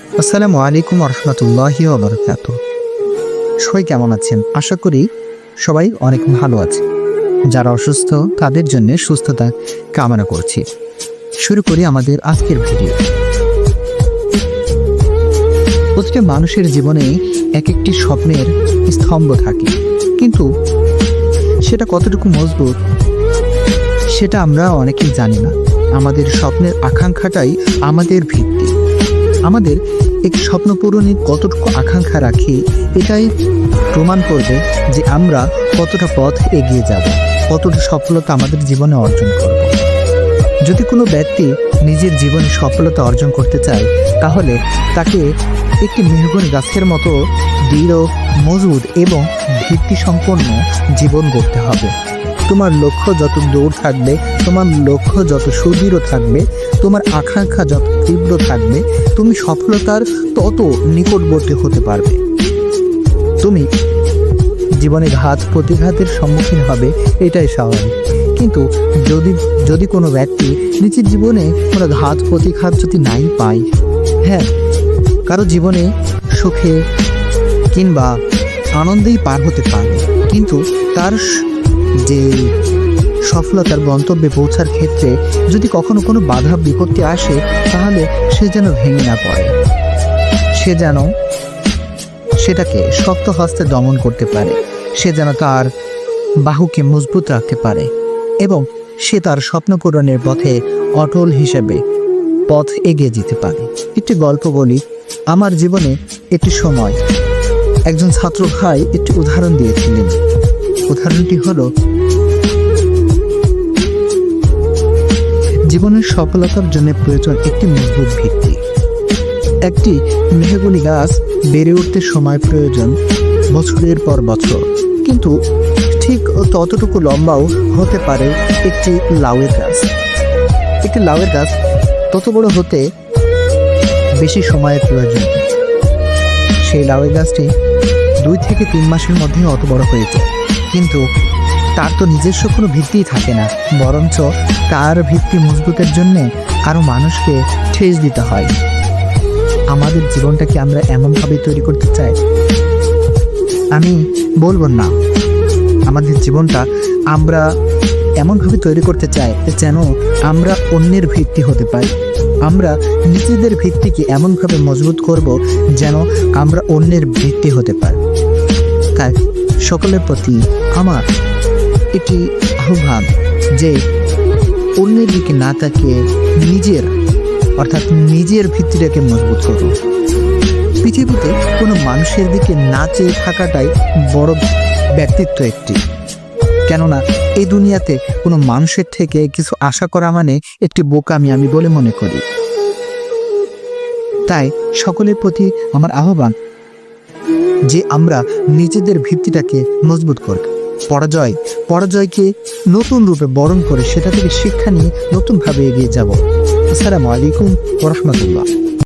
আসসালামু আলাইকুম রহমতুল্লাহি ওবরকাত। সবাই কেমন আছেন? আশা করি সবাই অনেক ভালো আছে যারা অসুস্থ, তাদের জন্য সুস্থতা কামনা করছি। শুরু করি আমাদের আজকের ভিডিও। প্রতিটা মানুষের জীবনে এক একটি স্বপ্নের স্তম্ভ থাকে। কিন্তু সেটা কতটুকু মজবুত, সেটা আমরা অনেকেই জানি না। আমাদের স্বপ্নের আকাঙ্ক্ষাটাই আমাদের ভিত্তি। আমাদের একটি স্বপ্ন পূরণের কতটুকু আকাঙ্ক্ষা রাখি, এটাই প্রমাণ করবে যে আমরা কতটা পথ এগিয়ে যাব, কতটা সফলতা আমাদের জীবনে অর্জন করব। যদি কোনো ব্যক্তি নিজের জীবনে সফলতা অর্জন করতে চায়, তাহলে তাকে একটি মেহগনি গাছের মতো দৃঢ়, মজবুত এবং ভিত্তি সম্পন্ন জীবন গড়তে হবে। তোমার লক্ষ্য যত দূর থাকবে, তোমার লক্ষ্য যত সুদৃঢ় থাকবে, তোমার আকাঙ্ক্ষা যত তীব্র থাকবে, তুমি সফলতার তত নিকটবর্তী হতে পারবে। তুমি জীবনে ঘাত প্রতিঘাতের সম্মুখীন হবে, এটাই স্বাভাবিক। কিন্তু যদি যদি কোনো ব্যক্তি নিজের জীবনে কোনো ঘাত প্রতিঘাত যদি নাই পায় হ্যাঁ কারও জীবনে সুখে কিংবা আনন্দেই পার হতে পারে, কিন্তু তার যে সফলতার গন্তব্যে পৌঁছার ক্ষেত্রে যদি কখনো কোনো বাধা, বিপত্তি আসে, তাহলে সে যেন ভেঙে না পড়ে। সে যেন সেটাকে শক্ত হস্তে দমন করতে পারে। সে যেন তার বাহুকে মজবুত রাখতে পারে এবং সে তার স্বপ্ন পূরণের পথে অটল হিসেবে পথ এগিয়ে যেতে পারে। একটি গল্প বলি, আমার জীবনে একটি সময় একজন ছাত্র ভাই একটি উদাহরণ দিয়েছিলেন। উদাহরণটি হলো, জীবনের সফলতার জন্য প্রয়োজন একটি মজবুত ভিত্তি। একটি মেহগুনি গাছ বেড়ে উঠতে সময় প্রয়োজন বছরের পর বছর। কিন্তু ঠিক ততটুকু লম্বাও হতে পারে একটি লাউয়ের গাছ। একটি লাউয়ের গাছ তত বড় হতে বেশি সময়ের প্রয়োজন। সেই লাউয়ের গাছটি দুই থেকে তিন মাসের মধ্যে অত বড় হয়ে যায়। কিন্তু তার তো নিজস্ব কোনো ভিত্তিই থাকে না। বরঞ্চ তার ভিত্তি মজবুতের জন্যে আরও মানুষকে ঠেস দিতে হয়। আমাদের জীবনটাকে আমরা এমনভাবে তৈরি করতে চাই। আমি বলব না, আমাদের জীবনটা আমরা এমনভাবে তৈরি করতে চাই যেন আমরা অন্যের ভিত্তি হতে পারি। আমরা নিজেদের ভিত্তিকে এমনভাবে মজবুত করব যেন আমরা অন্যের ভিত্তি হতে পারি। তাই সকলের প্রতি আমার এটি আহ্বান যে অন্যের দিকে না তাকিয়ে নিজের, অর্থাৎ নিজের ভিত্তিটাকে মজবুত করুন। পৃথিবীতে কোনো মানুষের দিকে না চেয়ে থাকাটাই বড় ব্যক্তিত্ব একটি। কেননা এই দুনিয়াতে কোনো মানুষের থেকে কিছু আশা করা মানে একটি বোকামি, আমি বলে মনে করি। তাই সকলের প্রতি আমার আহ্বান যে আমরা নিজেদের ভিত্তিটাকে মজবুত করব। পরাজয়, পরাজয়কে নতুন রূপে বরণ করে সেটা থেকে শিক্ষা নিয়ে নতুনভাবে এগিয়ে যাব। আসসালামু আলাইকুম রহমতুল্লাহ।